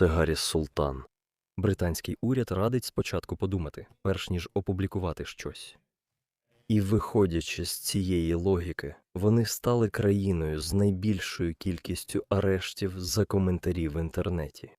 це Гарріс Султан. Британський уряд радить спочатку подумати, перш ніж опублікувати щось. І виходячи з цієї логіки, вони стали країною з найбільшою кількістю арештів за коментарі в інтернеті.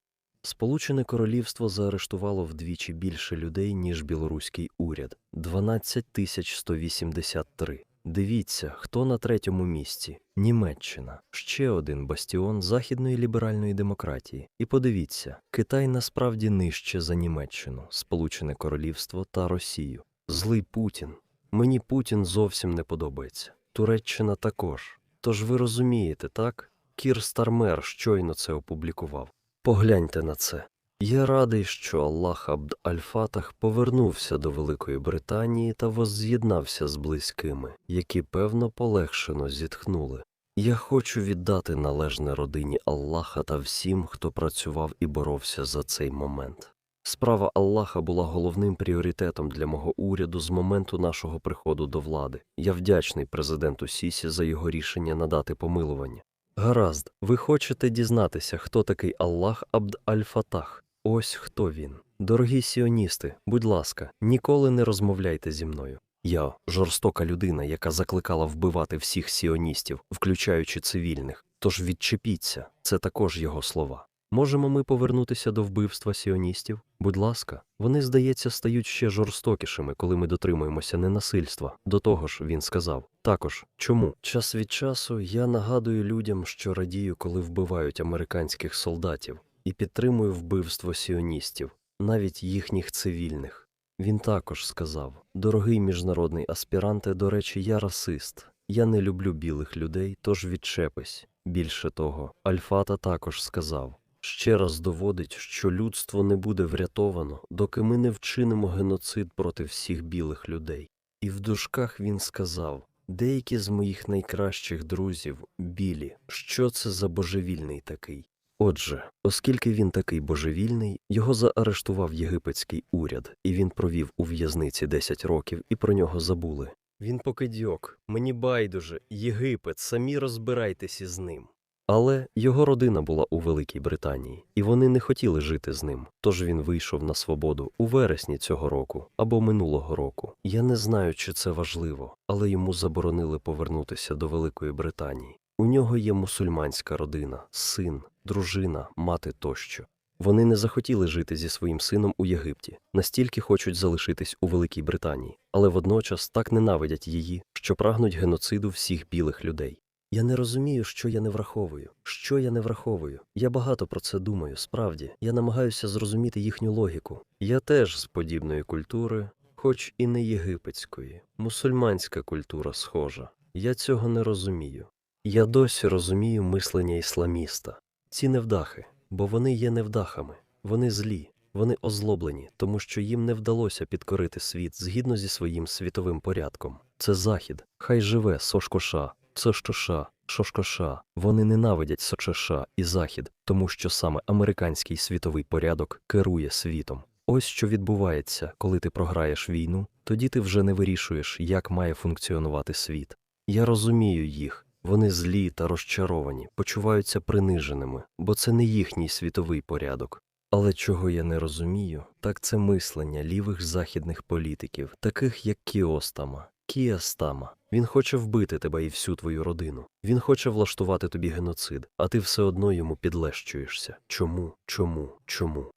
Сполучене Королівство заарештувало вдвічі більше людей, ніж білоруський уряд 12 тисяч 183. Дивіться, хто на третьому місці Німеччина, ще один бастіон західної ліберальної демократії. І подивіться, Китай насправді нижче за Німеччину, Сполучене Королівство та Росію. Злий Путін. Мені Путін зовсім не подобається. Туреччина також. Тож ви розумієте, так? Кір Стармер щойно це опублікував. Погляньте на це. Я радий, що Аллах Абд Аль-Фатах повернувся до Великої Британії та возз'єднався з близькими, які певно полегшено зітхнули. Я хочу віддати належне родині Аллаха та всім, хто працював і боровся за цей момент. Справа Аллаха була головним пріоритетом для мого уряду з моменту нашого приходу до влади. Я вдячний президенту Сісі за його рішення надати помилування. Гаразд, ви хочете дізнатися, хто такий Аллах Абд Аль-Фатах? Ось хто він. Дорогі сіоністи, будь ласка, ніколи не розмовляйте зі мною. Я жорстока людина, яка закликала вбивати всіх сіоністів, включаючи цивільних. Тож відчепіться, це також його слова. Можемо ми повернутися до вбивства сіоністів? Будь ласка, вони, здається, стають ще жорстокішими, коли ми дотримуємося ненасильства. До того ж, він сказав. Також чому час від часу я нагадую людям, що радію, коли вбивають американських солдатів, і підтримую вбивство сіоністів, навіть їхніх цивільних. Він також сказав: Дорогий міжнародний аспіранте, до речі, я расист. Я не люблю білих людей, тож відчепись. Більше того, Альфата також сказав ще раз доводить, що людство не буде врятовано, доки ми не вчинимо геноцид проти всіх білих людей. І в дужках він сказав: деякі з моїх найкращих друзів білі, що це за божевільний такий. Отже, оскільки він такий божевільний, його заарештував єгипетський уряд, і він провів у в'язниці 10 років, і про нього забули. Він покидьок, мені байдуже, Єгипет, самі розбирайтеся з ним. Але його родина була у Великій Британії, і вони не хотіли жити з ним. Тож він вийшов на свободу у вересні цього року або минулого року. Я не знаю, чи це важливо, але йому заборонили повернутися до Великої Британії. У нього є мусульманська родина, син, дружина, мати тощо. Вони не захотіли жити зі своїм сином у Єгипті, настільки хочуть залишитись у Великій Британії, але водночас так ненавидять її, що прагнуть геноциду всіх білих людей. Я не розумію, що я не враховую. Що я не враховую? Я багато про це думаю. Справді, я намагаюся зрозуміти їхню логіку. Я теж з подібної культури, хоч і не єгипетської, мусульманська культура схожа. Я цього не розумію. Я досі розумію мислення ісламіста. Ці невдахи, бо вони є невдахами, вони злі, вони озлоблені, тому що їм не вдалося підкорити світ згідно зі своїм світовим порядком. Це захід, хай живе Сошкоша, Сошкоша, Шошкоша. Вони ненавидять Сочеша і Захід, тому що саме американський світовий порядок керує світом. Ось що відбувається, коли ти програєш війну, тоді ти вже не вирішуєш, як має функціонувати світ. Я розумію їх. Вони злі та розчаровані, почуваються приниженими, бо це не їхній світовий порядок. Але чого я не розумію, так це мислення лівих західних політиків, таких як Кіостама. Кіастама. Він хоче вбити тебе і всю твою родину. Він хоче влаштувати тобі геноцид, а ти все одно йому підлещуєшся. Чому, чому, чому?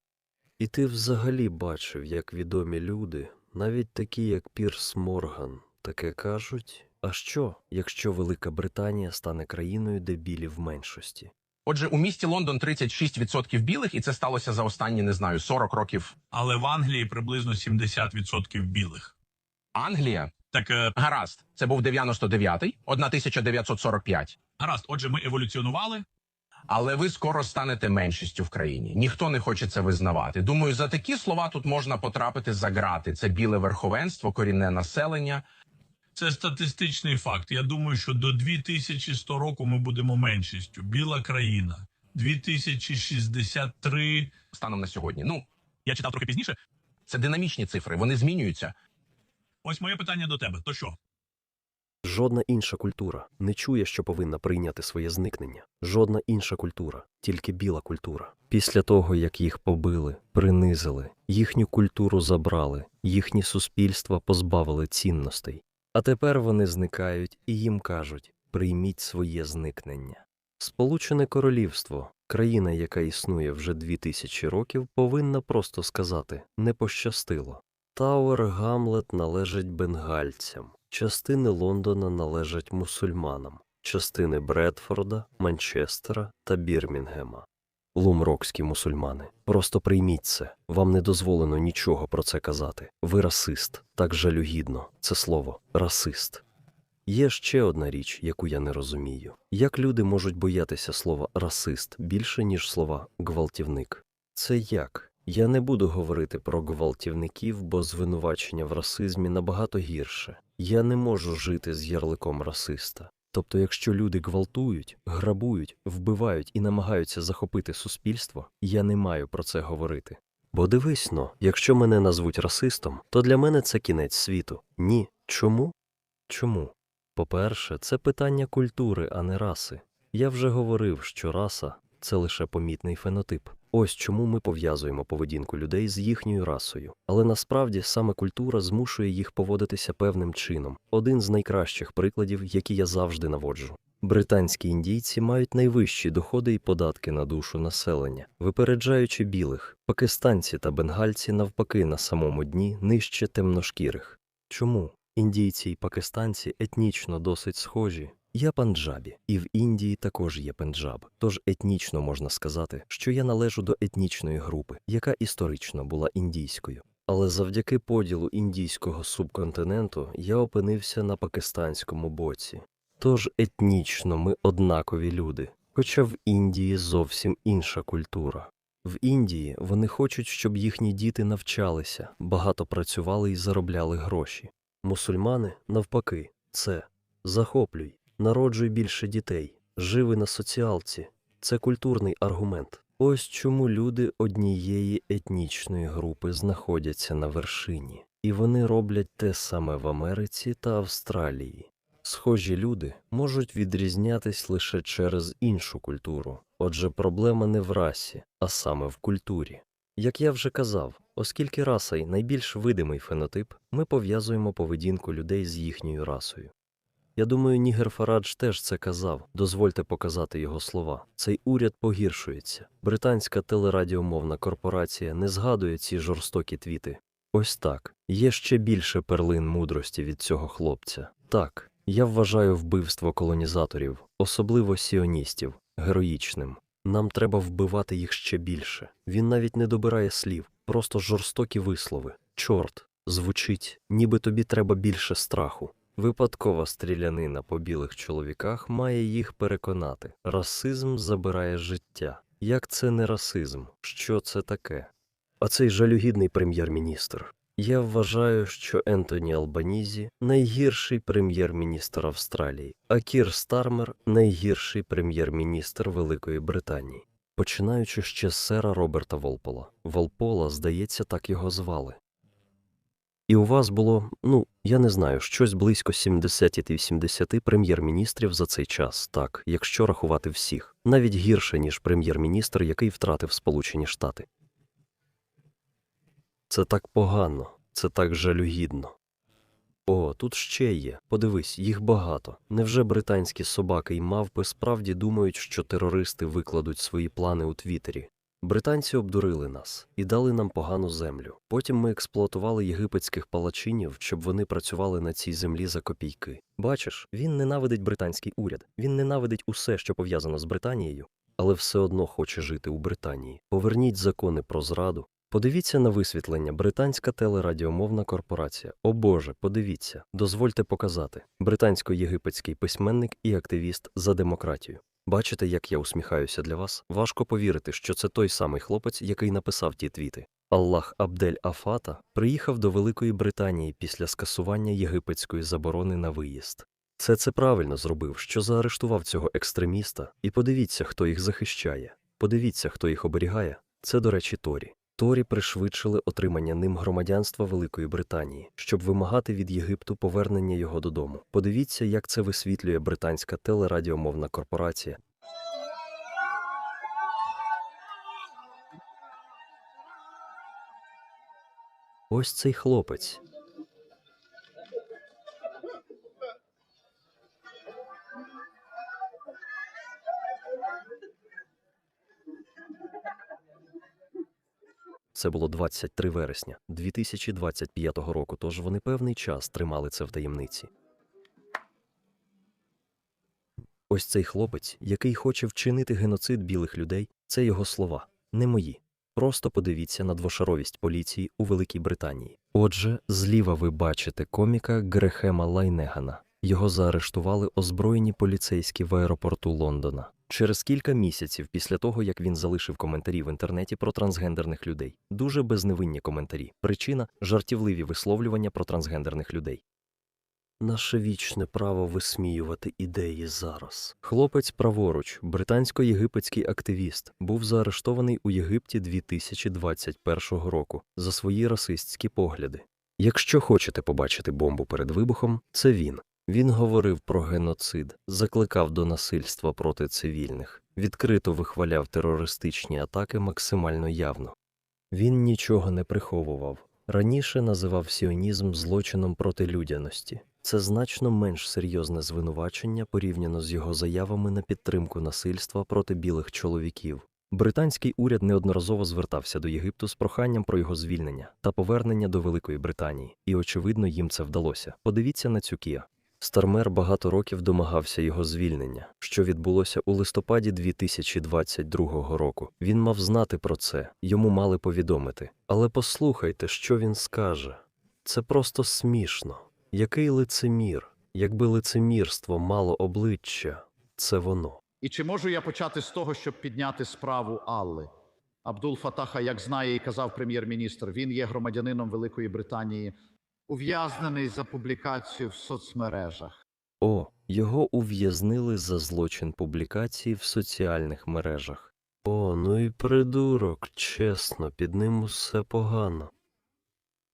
І ти взагалі бачив, як відомі люди, навіть такі, як Пірс Морган, таке кажуть. А що, якщо Велика Британія стане країною, де білі в меншості? Отже, у місті Лондон 36% білих, і це сталося за останні, не знаю, 40 років. але в Англії приблизно 70% білих. Англія Так е, гаразд, це був 99-й, 1945. гаразд, отже, ми еволюціонували. Але ви скоро станете меншістю в країні. Ніхто не хоче це визнавати. Думаю, за такі слова тут можна потрапити за грати. Це біле верховенство, корінне населення. Це статистичний факт. Я думаю, що до 2100 року ми будемо меншістю. Біла країна. 2063. Станом на сьогодні. Ну, Я читав трохи пізніше. це динамічні цифри, вони змінюються. Ось моє питання до тебе. То що? Жодна інша культура не чує, що повинна прийняти своє зникнення. Жодна інша культура, тільки біла культура. Після того, як їх побили, принизили, їхню культуру забрали, їхні суспільства позбавили цінностей. А тепер вони зникають і їм кажуть: прийміть своє зникнення. Сполучене Королівство, країна, яка існує вже дві тисячі років, повинна просто сказати не пощастило. Тауер Гамлет належить бенгальцям, частини Лондона належать мусульманам, частини Бредфорда, Манчестера та Бірмінгема. Лумрокські мусульмани, просто прийміть це. Вам не дозволено нічого про це казати. Ви расист, так жалюгідно. Це слово расист. Є ще одна річ, яку я не розумію: як люди можуть боятися слова расист більше, ніж слова гвалтівник? Це як? Я не буду говорити про гвалтівників, бо звинувачення в расизмі набагато гірше. Я не можу жити з ярликом расиста. Тобто, якщо люди гвалтують, грабують, вбивають і намагаються захопити суспільство, я не маю про це говорити. Бо дивись но, якщо мене назвуть расистом, то для мене це кінець світу. Ні. Чому? Чому? По-перше, це питання культури, а не раси. Я вже говорив, що раса це лише помітний фенотип. Ось чому ми пов'язуємо поведінку людей з їхньою расою. Але насправді саме культура змушує їх поводитися певним чином. Один з найкращих прикладів, які я завжди наводжу. Британські індійці мають найвищі доходи і податки на душу населення, випереджаючи білих. Пакистанці та бенгальці навпаки на самому дні нижче темношкірих. Чому? Індійці і пакистанці етнічно досить схожі. Я панджабі, і в Індії також є пенджаб. Тож етнічно можна сказати, що я належу до етнічної групи, яка історично була індійською. Але завдяки поділу індійського субконтиненту я опинився на пакистанському боці. Тож етнічно ми однакові люди, хоча в Індії зовсім інша культура. В Індії вони хочуть, щоб їхні діти навчалися, багато працювали і заробляли гроші. Мусульмани, навпаки, це захоплюй, народжуй більше дітей, живи на соціалці. Це культурний аргумент. Ось чому люди однієї етнічної групи знаходяться на вершині, і вони роблять те саме в Америці та Австралії. Схожі люди можуть відрізнятись лише через іншу культуру. Отже, проблема не в расі, а саме в культурі. Як я вже казав, оскільки раса й найбільш видимий фенотип, ми пов'язуємо поведінку людей з їхньою расою. Я думаю, Нігер Фарадж теж це казав. Дозвольте показати його слова. Цей уряд погіршується. Британська телерадіомовна корпорація не згадує ці жорстокі твіти. Ось так. Є ще більше перлин мудрості від цього хлопця. Так, я вважаю вбивство колонізаторів, особливо сіоністів, героїчним. Нам треба вбивати їх ще більше. Він навіть не добирає слів, просто жорстокі вислови. Чорт, звучить, ніби тобі треба більше страху. Випадкова стрілянина по білих чоловіках має їх переконати. Расизм забирає життя. Як це не расизм? Що це таке? А цей жалюгідний прем'єр-міністр. Я вважаю, що Ентоні Албанізі найгірший прем'єр-міністр Австралії, а Кір Стармер найгірший прем'єр-міністр Великої Британії, починаючи ще з сера Роберта Волпола. Волпола, здається, так його звали. І у вас було, ну, я не знаю, щось близько 70-80 прем'єр-міністрів за цей час, так, якщо рахувати всіх, навіть гірше, ніж прем'єр-міністр, який втратив Сполучені Штати. Це так погано, це так жалюгідно. О, тут ще є. Подивись, їх багато. Невже британські собаки й мавпи справді думають, що терористи викладуть свої плани у Твіттері? Британці обдурили нас і дали нам погану землю. Потім ми експлуатували єгипетських палачинів, щоб вони працювали на цій землі за копійки. Бачиш, він ненавидить британський уряд, він ненавидить усе, що пов'язано з Британією, але все одно хоче жити у Британії. Поверніть закони про зраду. Подивіться на висвітлення британська телерадіомовна корпорація. О Боже, подивіться, дозвольте показати британсько-єгипетський письменник і активіст за демократію. Бачите, як я усміхаюся для вас? Важко повірити, що це той самий хлопець, який написав ті твіти. Аллах Абдель Афата приїхав до Великої Британії після скасування єгипетської заборони на виїзд. Це це правильно зробив, що заарештував цього екстреміста, і подивіться, хто їх захищає. Подивіться, хто їх оберігає. Це, до речі, Торі. Торі пришвидшили отримання ним громадянства Великої Британії, щоб вимагати від Єгипту повернення його додому. Подивіться, як це висвітлює британська телерадіомовна корпорація. Ось цей хлопець. Це було 23 вересня 2025 року, тож вони певний час тримали це в таємниці. Ось цей хлопець, який хоче вчинити геноцид білих людей, це його слова, не мої. Просто подивіться на двошаровість поліції у Великій Британії. Отже, зліва ви бачите коміка Грехема Лайнегана. Його заарештували озброєні поліцейські в аеропорту Лондона. Через кілька місяців після того, як він залишив коментарі в інтернеті про трансгендерних людей, дуже безневинні коментарі. Причина жартівливі висловлювання про трансгендерних людей. Наше вічне право висміювати ідеї зараз. Хлопець праворуч, британсько-єгипетський активіст, був заарештований у Єгипті 2021 року за свої расистські погляди. Якщо хочете побачити бомбу перед вибухом, це він. Він говорив про геноцид, закликав до насильства проти цивільних, відкрито вихваляв терористичні атаки максимально явно. Він нічого не приховував. Раніше називав сіонізм злочином проти людяності. Це значно менш серйозне звинувачення порівняно з його заявами на підтримку насильства проти білих чоловіків. Британський уряд неодноразово звертався до Єгипту з проханням про його звільнення та повернення до Великої Британії, і очевидно їм це вдалося. Подивіться на цю Кія. Стармер багато років домагався його звільнення, що відбулося у листопаді 2022 року. Він мав знати про це, йому мали повідомити. Але послухайте, що він скаже. Це просто смішно. Який лицемір? Якби лицемірство мало обличчя, це воно. І чи можу я почати з того, щоб підняти справу Алли? Абдул Фатаха, як знає і казав прем'єр-міністр, він є громадянином Великої Британії, ув'язнений за публікацію в соцмережах. О, його ув'язнили за злочин публікації в соціальних мережах. О, ну і придурок, чесно, під ним усе погано.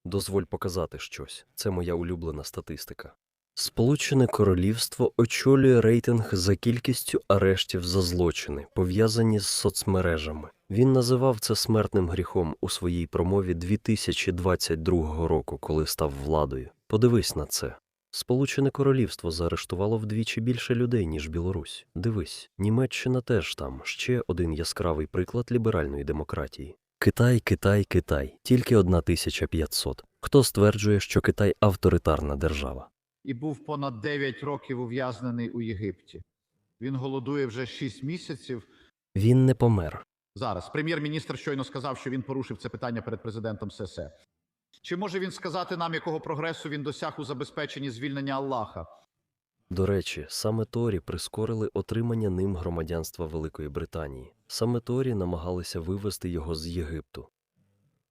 Дозволь показати щось. Це моя улюблена статистика. Сполучене Королівство очолює рейтинг за кількістю арештів за злочини, пов'язані з соцмережами. Він називав це смертним гріхом у своїй промові 2022 року, коли став владою. Подивись на це. Сполучене Королівство заарештувало вдвічі більше людей, ніж Білорусь. Дивись, Німеччина теж там ще один яскравий приклад ліберальної демократії. Китай, Китай, Китай, тільки 1500. Хто стверджує, що Китай авторитарна держава? І був понад 9 років ув'язнений у Єгипті. Він голодує вже 6 місяців. Він не помер. Зараз прем'єр-міністр щойно сказав, що він порушив це питання перед президентом ССЕ. Чи може він сказати нам, якого прогресу він досяг у забезпеченні звільнення Аллаха? До речі, саме Торі прискорили отримання ним громадянства Великої Британії. Саме Торі намагалися вивести його з Єгипту.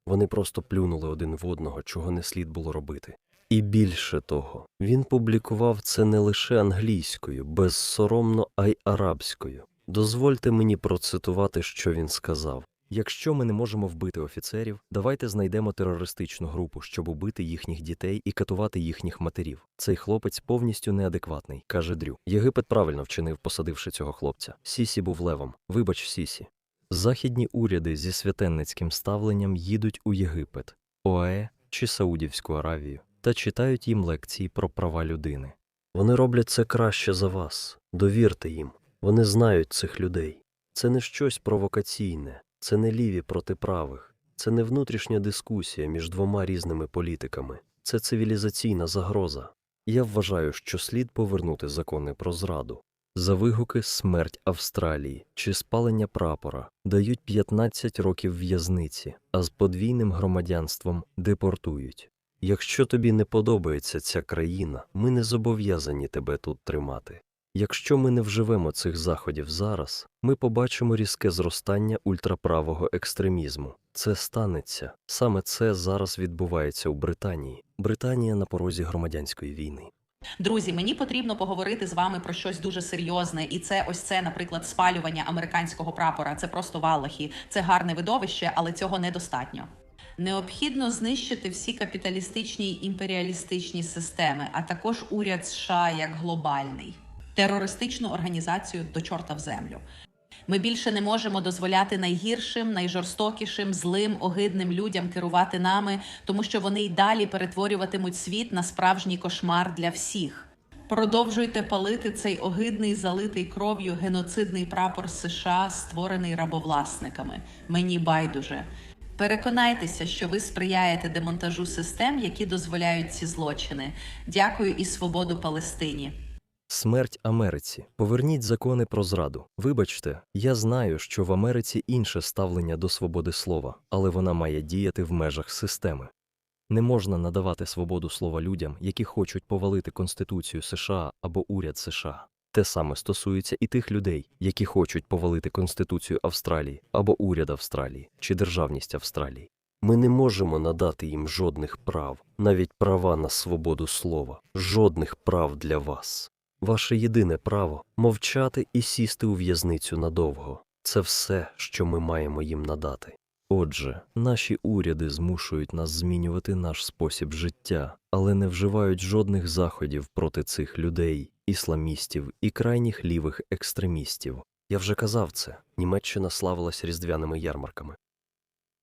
Вони просто плюнули один в одного, чого не слід було робити. І більше того, він публікував це не лише англійською, безсоромно, а й арабською. Дозвольте мені процитувати, що він сказав. Якщо ми не можемо вбити офіцерів, давайте знайдемо терористичну групу, щоб убити їхніх дітей і катувати їхніх матерів. Цей хлопець повністю неадекватний, каже Дрю. Єгипет правильно вчинив, посадивши цього хлопця. Сісі був левом. Вибач, Сісі. Західні уряди зі святенницьким ставленням їдуть у Єгипет, ОАЕ чи Саудівську Аравію та читають їм лекції про права людини. Вони роблять це краще за вас. Довірте їм. Вони знають цих людей. Це не щось провокаційне, це не ліві проти правих, це не внутрішня дискусія між двома різними політиками, це цивілізаційна загроза. Я вважаю, що слід повернути закони про зраду. За вигуки смерть Австралії чи спалення прапора дають 15 років в'язниці, а з подвійним громадянством депортують. Якщо тобі не подобається ця країна, ми не зобов'язані тебе тут тримати. Якщо ми не вживемо цих заходів зараз, ми побачимо різке зростання ультраправого екстремізму. Це станеться. Саме це зараз відбувається у Британії. Британія на порозі громадянської війни. Друзі, мені потрібно поговорити з вами про щось дуже серйозне, і це ось це, наприклад, спалювання американського прапора. Це просто валахи, це гарне видовище, але цього недостатньо. Необхідно знищити всі капіталістичні й імперіалістичні системи, а також уряд США як глобальний, терористичну організацію до чорта в землю. Ми більше не можемо дозволяти найгіршим, найжорстокішим, злим, огидним людям керувати нами, тому що вони й далі перетворюватимуть світ на справжній кошмар для всіх. Продовжуйте палити цей огидний, залитий кров'ю геноцидний прапор США, створений рабовласниками. Мені байдуже. Переконайтеся, що ви сприяєте демонтажу систем, які дозволяють ці злочини. Дякую і свободу Палестині. Смерть Америці. Поверніть закони про зраду. Вибачте, я знаю, що в Америці інше ставлення до свободи слова, але вона має діяти в межах системи. Не можна надавати свободу слова людям, які хочуть повалити Конституцію США або уряд США. Те саме стосується і тих людей, які хочуть повалити Конституцію Австралії або уряд Австралії чи державність Австралії. Ми не можемо надати їм жодних прав, навіть права на свободу слова, жодних прав для вас. Ваше єдине право мовчати і сісти у в'язницю надовго. Це все, що ми маємо їм надати. Отже, наші уряди змушують нас змінювати наш спосіб життя, але не вживають жодних заходів проти цих людей, ісламістів і крайніх лівих екстремістів. Я вже казав це. Німеччина славилась різдвяними ярмарками.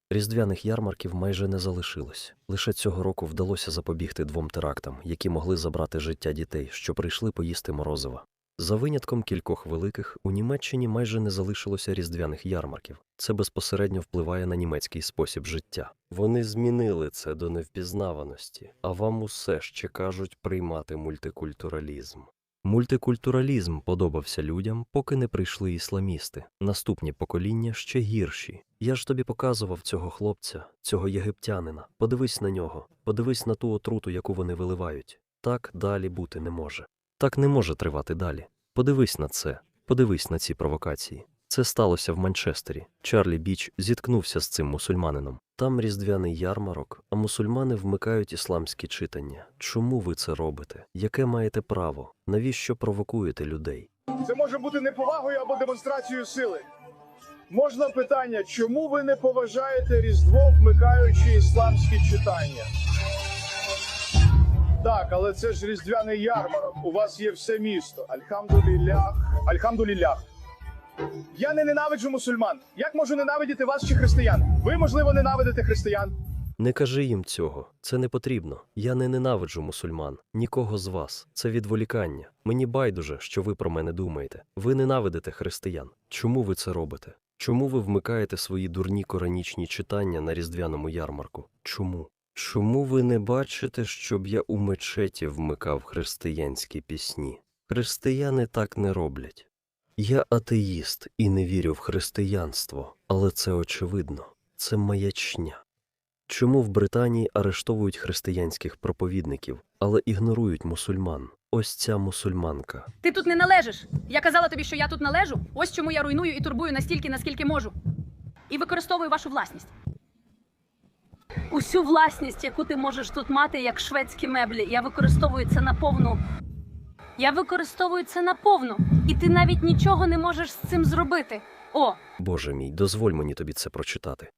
Різдвяних ярмарків майже не залишилось. Лише цього року вдалося запобігти двом терактам, які могли забрати життя дітей, що прийшли поїсти морозива. За винятком кількох великих, у Німеччині майже не залишилося різдвяних ярмарків. Це безпосередньо впливає на німецький спосіб життя. Вони змінили це до невпізнаваності, а вам усе ще кажуть приймати мультикультуралізм. Мультикультуралізм подобався людям, поки не прийшли ісламісти. Наступні покоління ще гірші. Я ж тобі показував цього хлопця, цього єгиптянина. Подивись на нього, подивись на ту отруту, яку вони виливають. Так далі бути не може. Так не може тривати далі. Подивись на це, подивись на ці провокації. Це сталося в Манчестері. Чарлі Біч зіткнувся з цим мусульманином. Там різдвяний ярмарок, а мусульмани вмикають ісламські читання. Чому ви це робите? Яке маєте право? Навіщо провокуєте людей? Це може бути неповагою або демонстрацією сили. Можна питання, чому ви не поважаєте Різдво, вмикаючи ісламські читання? Так, але це ж різдвяний ярмарок. У вас є все місто. Альхамдулілях. Альхамдулілях. Я не ненавиджу мусульман. Як можу ненавидіти вас чи християн? Ви, можливо, ненавидите християн. Не кажи їм цього, це не потрібно. Я не ненавиджу мусульман, нікого з вас. Це відволікання. Мені байдуже, що ви про мене думаєте. Ви ненавидите християн. Чому ви це робите? Чому ви вмикаєте свої дурні коранічні читання на різдвяному ярмарку? Чому? Чому ви не бачите, щоб я у мечеті вмикав християнські пісні? Християни так не роблять. Я атеїст і не вірю в християнство, але це очевидно, це маячня. Чому в Британії арештовують християнських проповідників, але ігнорують мусульман? Ось ця мусульманка. Ти тут не належиш. Я казала тобі, що я тут належу. Ось чому я руйную і турбую настільки, наскільки можу. І використовую вашу власність. Усю власність, яку ти можеш тут мати, як шведські меблі, я використовую це наповну. Я використовую це наповну. І ти навіть нічого не можеш з цим зробити. О, Боже мій, дозволь мені тобі це прочитати.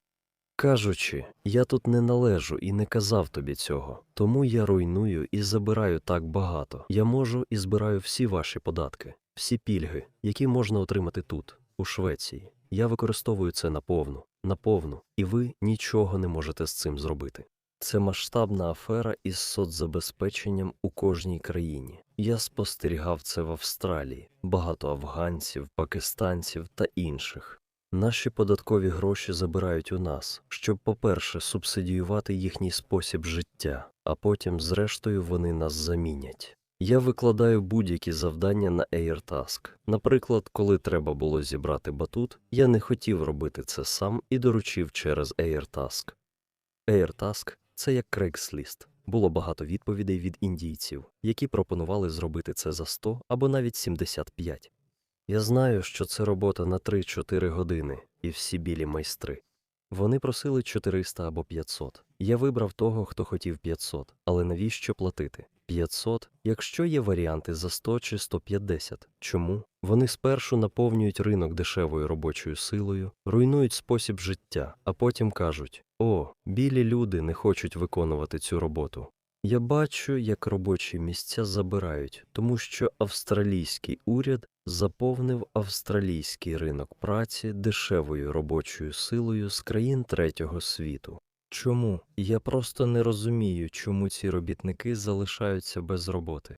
Кажучи, я тут не належу і не казав тобі цього, тому я руйную і забираю так багато. Я можу і збираю всі ваші податки, всі пільги, які можна отримати тут, у Швеції. Я використовую це наповну, наповну, і ви нічого не можете з цим зробити. Це масштабна афера із соцзабезпеченням у кожній країні. Я спостерігав це в Австралії, багато афганців, пакистанців та інших. Наші податкові гроші забирають у нас, щоб, по-перше, субсидіювати їхній спосіб життя, а потім, зрештою, вони нас замінять. Я викладаю будь-які завдання на AirTask. Наприклад, коли треба було зібрати батут, я не хотів робити це сам і доручив через AirTask. AirTask – це як Craigslist. Було багато відповідей від індійців, які пропонували зробити це за 100 або навіть 75. Я знаю, що це робота на 3-4 години, і всі білі майстри. Вони просили 400 або 500. Я вибрав того, хто хотів 500, але навіщо платити? 500, якщо є варіанти за 100 чи 150. Чому? Вони спершу наповнюють ринок дешевою робочою силою, руйнують спосіб життя, а потім кажуть: О, білі люди не хочуть виконувати цю роботу. Я бачу, як робочі місця забирають, тому що австралійський уряд заповнив австралійський ринок праці дешевою робочою силою з країн третього світу. Чому? Я просто не розумію, чому ці робітники залишаються без роботи.